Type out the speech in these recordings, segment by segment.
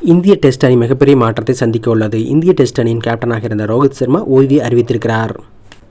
இந்திய டெஸ்ட் அணி மிகப்பெரிய மாற்றத்தை சந்திக்க உள்ளது இந்திய டெஸ்ட் அணியின் கேப்டனாக இருந்த ரோஹித் சர்மா ஓய்வை அறிவித்திருக்கிறார்.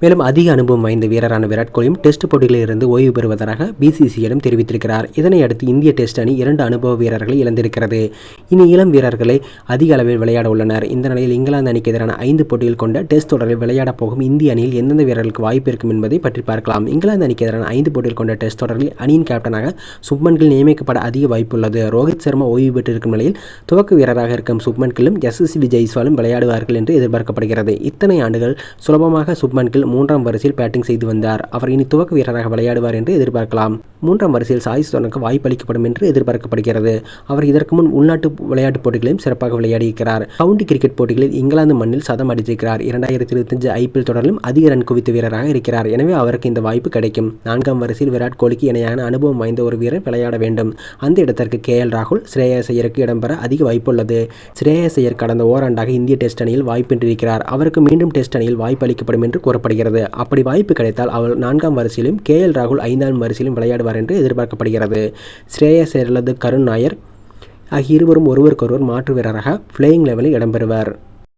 மேலும் அதிக அனுபவம் வாய்ந்த வீரரான விராட் கோலியும் டெஸ்ட் போட்டிகளில் இருந்து ஓய்வு பெறுவதாக பிசிசியிடம் தெரிவித்திருக்கிறார். இதனை அடுத்து இந்திய டெஸ்ட் அணி இரண்டு அனுபவ வீரர்களை இழந்திருக்கிறது. இனி இளம் வீரர்களை அதிக அளவில் விளையாட உள்ளனர். இந்த நிலையில் இங்கிலாந்து அணிக்கு எதிரான ஐந்து போட்டிகள் கொண்ட டெஸ்ட் தொடரில் விளையாடப் போகும் இந்திய அணியில் எந்தெந்த வீரர்களுக்கு வாய்ப்பு இருக்கும் என்பதை பற்றி பார்க்கலாம். இங்கிலாந்து அணிக்கு எதிரான ஐந்து போட்டிகள் கொண்ட டெஸ்ட் தொடரில் அணியின் கேப்டனாக சுப்மன் கில் நியமிக்கப்பட அதிக வாய்ப்புள்ளது ரோஹித் சர்மா ஓய்வு பெற்றிருக்கும் நிலையில் துவக்க வீரராக இருக்கும் சுப்மன் கில்லும் எஸ்எஸ்வி ஜெய்ஸ்வாலும் விளையாடுவார்கள் என்று எதிர்பார்க்கப்படுகிறது. இத்தனை ஆண்டுகள் சுலபமாக சுப்மன் கில் மூன்றாம் வரிசையில் பேட்டிங் செய்து வந்தார். அவர் இனி துவக்க வீரராக விளையாடுவார் என்று எதிர்பார்க்கலாம். மூன்றாம் வரிசையில் சாய் சுதனுக்கு வாய்ப்பு அளிக்கப்படும் என்று எதிர்பார்க்கப்படுகிறது. அவர் இதற்கு முன் உள்நாட்டு விளையாட்டுப் போட்டிகளையும் சிறப்பாக விளையாடியிருக்கிறார். கவுண்டி கிரிக்கெட் போட்டிகளில் இங்கிலாந்து மண்ணில் சதம் அடித்திருக்கிறார். இரண்டாயிரத்தி இருபத்தஞ்சு ஐபிஎல் தொடரிலும் அதிக ரன் குவித்த வீரராக இருக்கிறார். எனவே அவருக்கு இந்த வாய்ப்பு கிடைக்கும். நான்காம் வரிசையில் விராட் கோலிக்கு இணையான அனுபவம் வாய்ந்த ஒரு வீரர் விளையாட வேண்டும். அந்த இடத்திற்கு கே எல் ராகுல் ஸ்ரேயஸ் ஐயருக்கு இடம்பெற அதிக வாய்ப்புள்ளது ஸ்ரேயஸ் ஐயர் கடந்த ஓராண்டாக இந்திய டெஸ்ட் அணியில் வாய்ப்பின்றிருக்கிறார். அவருக்கு மீண்டும் டெஸ்ட் அணியில் வாய்ப்பு அளிக்கப்படும் என்று கூறப்படுகிறது. அப்படி வாய்ப்பு கிடைத்தால் அவர் நான்காம் வரிசையிலும் கே எல் ராகுல் ஐந்தாம் வரிசையிலும் விளையாடுவார் என்று எதிர்பார்க்கப்படுகிறது. ஸ்ரேயஸ் அல்லது கருண் நாயர் ஆகிய இருவரும் ஒருவருக்கொருவர் மாற்று வீரராக பிளேயிங் லெவலில் இடம்பெறுவர்.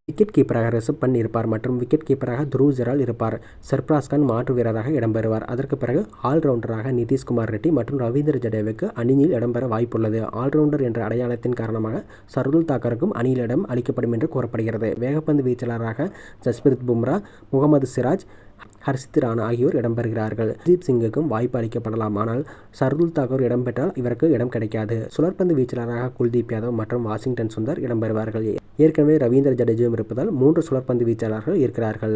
விக்கெட் கீப்பராக ரிஷப் பண்ட் இருப்பார் மற்றும் விக்கெட் கீப்பராக துருவ் ஜெரால் இருப்பார். சர்ப்ராஸ் கான் மாற்று வீரராக இடம்பெறுவார். அதற்கு பிறகு ஆல்ரவுண்டராக நிதிஷ்குமார் ரெட்டி மற்றும் ரவீந்திர ஜடேவுக்கு அணியில் இடம்பெற வாய்ப்புள்ளது. ஆல்ரவுண்டர் என்ற அடையாளத்தின் காரணமாக சர்துல் தாக்கருக்கும் அணியில் இடம் அளிக்கப்படும் என்று கூறப்படுகிறது. வேகப்பந்து வீச்சாளராக ஜஸ்பிரித் பும்ரா முகமது சிராஜ் ஹர்ஷித் ராணா ஆகியோர் இடம்பெறுகிறார்கள் தீப் சிங்குக்கும் வாய்ப்பு அளிக்கப்படலாம். ஆனால் சர்துல் தாக்கூர் இடம்பெற்றால் இவருக்கு இடம் கிடைக்காது. சுழற்பந்து வீச்சாளராக குல்தீப் யாதவ் மற்றும் வாஷிங்டன் சுந்தர் இடம்பெறுவார்கள் ஏற்கனவே ரவீந்திர ஜடேஜாவும் இருப்பதால் மூன்று சுழற்பந்து வீச்சாளர்கள் இருக்கிறார்கள்.